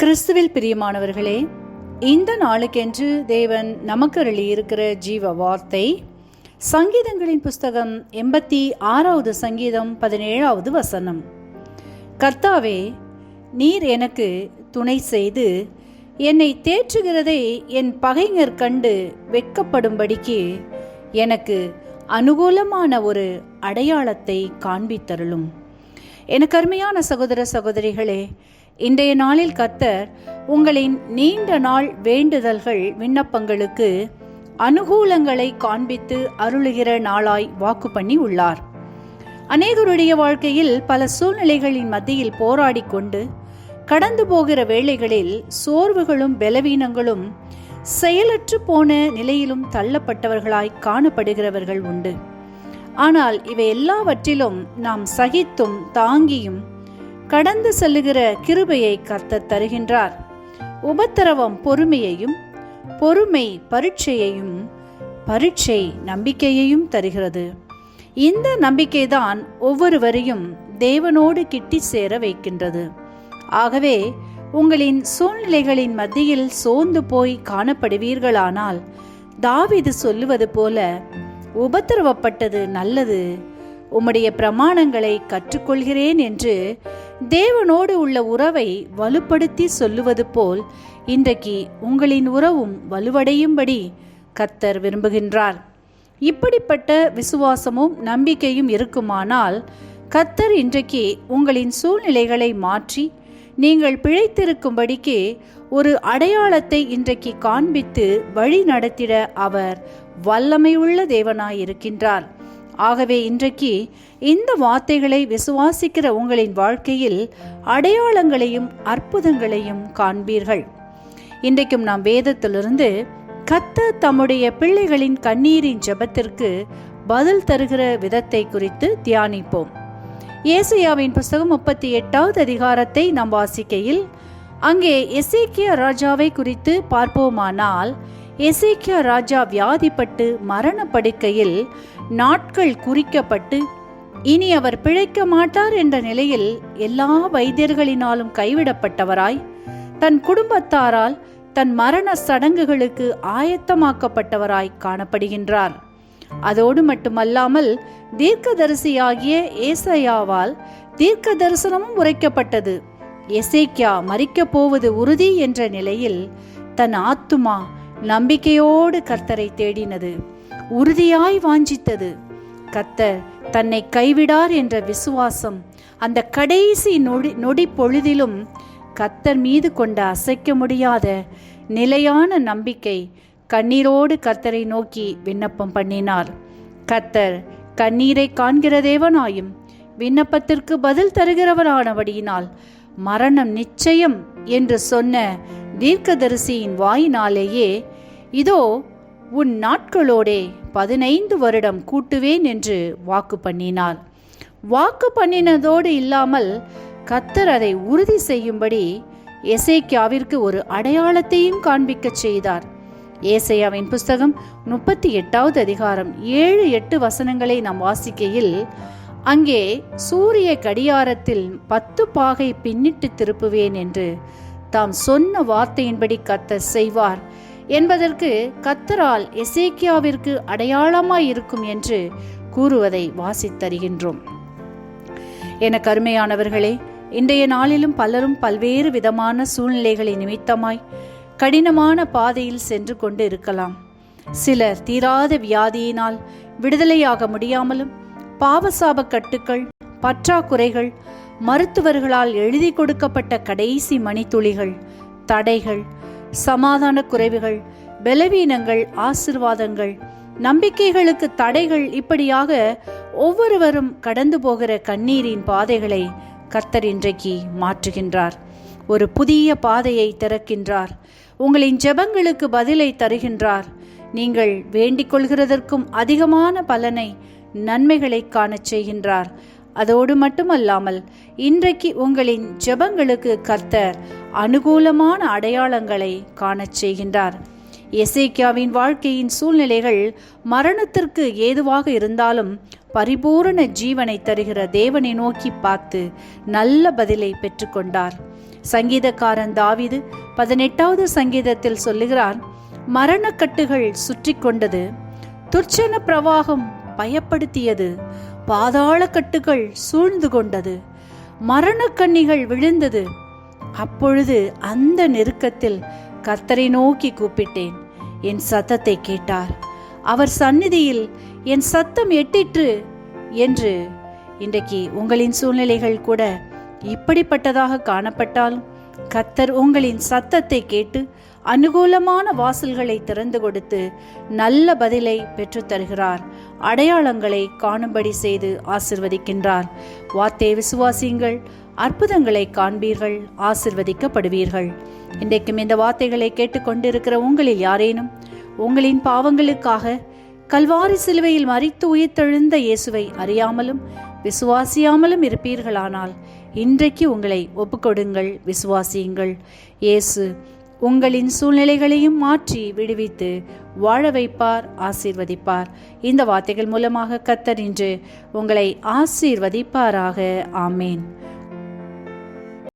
கிறிஸ்துவில் பிரியமானவர்களே இந்த நாளுக்கென்று தேவன் நமக்கு இருக்கிற ஜீவ வார்த்தை சங்கீதங்களின் புஸ்தகம் எண்பத்தி ஆறாவது சங்கீதம் பதினேழாவது வசனம். கர்த்தாவே நீர் எனக்கு துணை செய்து என்னை தேற்றுகிறதை என் பகைஞர் கண்டு வெட்கப்படும்படிக்கு எனக்கு அனுகூலமான ஒரு அடையாளத்தை காண்பித்தருளும். எனக்கு அருமையான சகோதர சகோதரிகளே இன்றைய நாளில் கர்த்தர் உங்களின் நீண்ட நாள் வேண்டுதல்கள் விண்ணப்பங்களுக்கு அனுகூலங்களை காண்பித்து அருளுகிற நாளாய் வாக்கு பண்ணி உள்ளார். அநேகருடைய வாழ்க்கையில் பல சூழ்நிலைகளின் மத்தியில் போராடி கொண்டு கடந்து போகிற வேளைகளில் சோர்வுகளும் பலவீனங்களும் செயலற்று போன நிலையிலும் தள்ளப்பட்டவர்களாய் காணப்படுகிறவர்கள் உண்டு. ஆனால் இவை எல்லாவற்றிலும் நாம் சகித்தும் தாங்கியும் கடந்து செல்லுகிற கிருபையை கர்த்தர் தருகின்றார். உபத்திரவம் பொறுமையையும் பொறுமை பரீட்சையையும் பரீட்சை நம்பிக்கையையும் தருகிறது. இந்த நம்பிக்கைதான் ஒவ்வொருவரையும் தேவனோடு கிட்டி சேர வைக்கின்றது. ஆகவே உங்களின் சூழ்நிலைகளின் மத்தியில் சோர்ந்து போய் காணப்படுவீர்களானால் தாவிது சொல்லுவது போல உபத்திரவப்பட்டது நல்லது. உம்முடைய பிரமாணங்களை கற்றுக்கொள்கிறேன் என்று தேவனோடு உள்ள உறவை வலுப்படுத்தி சொல்லுவது போல் இன்றைக்கு உங்களின் உறவும் வலுவடையும்படி கத்தர் விரும்புகின்றார். இப்படிப்பட்ட விசுவாசமும் நம்பிக்கையும் இருக்குமானால் கத்தர் இன்றைக்கு உங்களின் சூழ்நிலைகளை மாற்றி நீங்கள் பிழைத்திருக்கும்படிக்கு ஒரு அடையாளத்தை இன்றைக்கு காண்பித்து வழி நடத்திட அவர் வல்லமையுள்ள தேவனாயிருக்கின்றார். ஆகவே இன்றைக்கு இந்த வார்த்தைகளை விசுவாசிக்கிற உங்களின் வாழ்க்கையில் அடையாளங்களையும் அற்புதங்களையும் காண்பீர்கள். இன்றைக்கும் நாம் வேதத்திலிருந்து கத்த தம்முடைய பிள்ளைகளின் கண்ணீரின் ஜெபத்திற்கு பதில் தருகிற விதத்தை குறித்து தியானிப்போம். ஏசையாவின் புஸ்தகம் முப்பத்தி எட்டாவது அதிகாரத்தை நாம் வாசிக்கையில் அங்கே எசேக்கிய ராஜாவை குறித்து பார்ப்போமானால் எசேக்கியா ராஜா வியாதிப்பட்டு மரணப்படுக்கையில் நாட்கள் குறிக்கப்பட்டு இனி அவர் பிழைக்க மாட்டார் என்ற நிலையில் எல்லா வைத்தியர்களினாலும் கைவிடப்பட்டவராய் தன் குடும்பத்தாரால் தன் மரண சடங்குகளுக்கு ஆயத்தமாக்கப்பட்டவராய் காணப்படுகின்றார். அதோடு மட்டுமல்லாமல் தீர்க்கதரிசியாகிய ஏசையாவால் தீர்க்க தரிசனமும் உரைக்கப்பட்டது. எசேக்கியா மறிக்கப் போவது உறுதி என்ற நிலையில் தன் ஆத்துமா நம்பிக்கையோடு கர்த்தரை தேடினது. உறுதியாய் வாஞ்சித்தது. கர்த்தர் தன்னை கைவிடார் என்ற விசுவாசம் அந்த கடைசி நொடி நொடி பொழுதிலும் கர்த்தர் மீது கொண்ட அசைக்க முடியாத நிலையான நம்பிக்கை கண்ணீரோடு கர்த்தரை நோக்கி விண்ணப்பம் பண்ணினார். கர்த்தர் கண்ணீரை காண்கிற தேவனாயும் விண்ணப்பத்திற்கு பதில் தருகிறவரானபடியினால் மரணம் நிச்சயம் என்று சொன்ன தீர்க்கதரிசியின் வாயினாலேயே இதோ உன் நாட்களோடே பதினைந்து வருடம் கூட்டுவேன் என்று வாக்கு பண்ணினார் வாக்கு பண்ணினதோடு இல்லாமல் கத்தர் அதை உறுதி செய்யும்படி எசேக்கியாவிற்கு ஒரு அடையாளத்தையும் காண்பிக்கச் செய்தார். ஏசையாவின் புஸ்தகம் முப்பத்தி எட்டாவது அதிகாரம் ஏழு எட்டு வசனங்களை நாம் வாசிக்கையில் அங்கே சூரிய கடியாரத்தில் பத்து பாகை பின்னிட்டு திருப்புவேன் என்று தாம் சொன்ன வார்த்தையின்படி கத்தர் செய்வார் என்பதற்கு கத்தரால் எசேக்கியாவிற்கு அடையாளமாய் இருக்கும் என்று கூறுவதை வாசித்தருகின்றோம் என கருமையானவர்களே இன்றைய நாளிலும் பலரும் பல்வேறு விதமான சூழ்நிலைகளை நிமித்தமாய் கடினமான பாதையில் சென்று கொண்டு இருக்கலாம். சிலர் தீராத வியாதியினால் விடுதலையாக முடியாமலும் பாவசாப கட்டுக்கள் பற்றாக்குறைகள் மருத்துவர்களால் எழுதி கொடுக்கப்பட்ட கடைசி மணித்துளிகள் தடைகள் சமாதான குறைவுகள் பலவீனங்கள் ஆசிர்வாதங்கள் நம்பிக்கைகளுக்கு தடைகள் இப்படியாக ஒவ்வொருவரும் கடந்து போகிற கண்ணீரின் பாதைகளை கர்த்தர் இன்றைக்கு மாற்றுகின்றார். ஒரு புதிய பாதையை திறக்கின்றார். உங்களின் ஜெபங்களுக்கு பதிலை தருகின்றார். நீங்கள் வேண்டிக் கொள்கிறதற்கும் அதிகமான பலனை நன்மைகளை காணச் செய்கின்றார். அதோடு மட்டுமல்லாமல் இன்றைக்கு உங்களின் ஜெபங்களுக்கு கர்த்தர் அனுகூலமான அடையாளங்களை காணச் செய்கின்றார். எசேக்கியாவின் வாழ்க்கையின் சூழ்நிலைகள் மரணத்திற்கு ஏதுவாக இருந்தாலும் பரிபூரண ஜீவனை தருகிற தேவனை நோக்கி பார்த்து நல்ல பதிலை பெற்றுக்கொண்டார். சங்கீதக்காரன் தாவிது பதினெட்டாவது சங்கீதத்தில் சொல்லுகிறார் மரணக்கட்டுகள் சுற்றி கொண்டது துர்ச்சன பிரவாகம் பயப்படுத்தியது பாதாள கட்டுகள் சூழ்ந்து கொண்டது. மரணக்கண்ணிகள் விழுந்தது. அப்பொழுது அந்த நெருக்கத்தில் கர்த்தரை நோக்கி கூப்பிட்டேன். என் சத்தத்தை கேட்டார். அவர் சந்நிதியில் என் சத்தம் எட்டிற்று என்று இன்றைக்கு உங்களின் சூழ்நிலைகள் கூட இப்படிப்பட்டதாக காணப்பட்டாலும் கத்தர் உங்களின் சத்தத்தை கேட்டு அனுகூலமான வாசல்களை திறந்து கொடுத்து நல்ல பதிலை பெற்றுத்தருகிறார். அடையாளங்களை காணும்படி செய்து ஆசிர்வதிக்கின்றார். வார்த்தை விசுவாசியுங்கள் அற்புதங்களை காண்பீர்கள் ஆசிர்வதிக்கப்படுவீர்கள். இன்றைக்கும் இந்த வார்த்தைகளை கேட்டுக்கொண்டிருக்கிற உங்களில் யாரேனும் உங்களின் பாவங்களுக்காக கல்வாரி சிலுவையில் மறித்து உயிர்த்தெழுந்த இயேசுவை அறியாமலும் விசுவாசியாமலும் இருப்பீர்களானால் இன்றைக்கு உங்களை ஒப்புக்கொடுங்கள் விசுவாசியுங்கள். இயேசு உங்களின் சூழ்நிலைகளையும் மாற்றி விடுவித்து வாழ வைப்பார் ஆசீர்வதிப்பார். இந்த வார்த்தைகள் மூலமாக கத்தர் இன்று உங்களை ஆசீர்வதிப்பாராக. ஆமேன்.